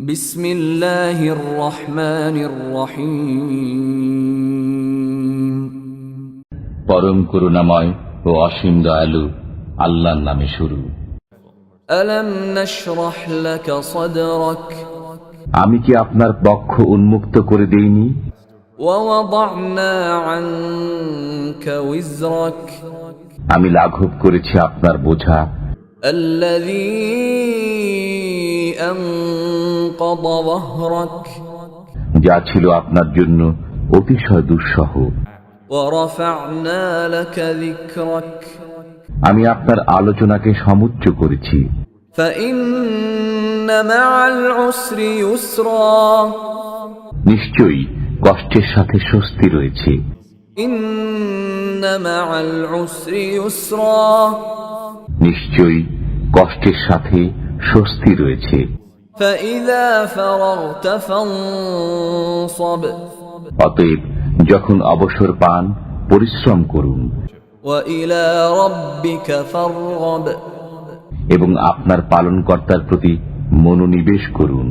বিসমিল্লাহির রহমানির রহিম। পরম করুণাময় ও অসীম দয়ালু আল্লাহর নামে শুরু। আলম নাশরাহ লাকা আমি কি আপনার পক্ষ উন্মুক্ত করে দেইনি? ওয়াদানা আনকা উযরাক। আমি লাঘব করেছি আপনার বোঝা। আল্লাযী যা ছিল আপনার জন্য অতিশয় দুঃসহ। আমি আপনার আলোচনাকে সমুচ্চ করেছি। নিশ্চয়ই কষ্টের সাথে স্বস্তি রয়েছে। নিশ্চয়ই কষ্টের সাথে স্বস্তি রয়েছে। অতএব যখন অবসর পান পরিশ্রম করুন। এবং আপনার পালনকর্তার প্রতি মনোনিবেশ করুন।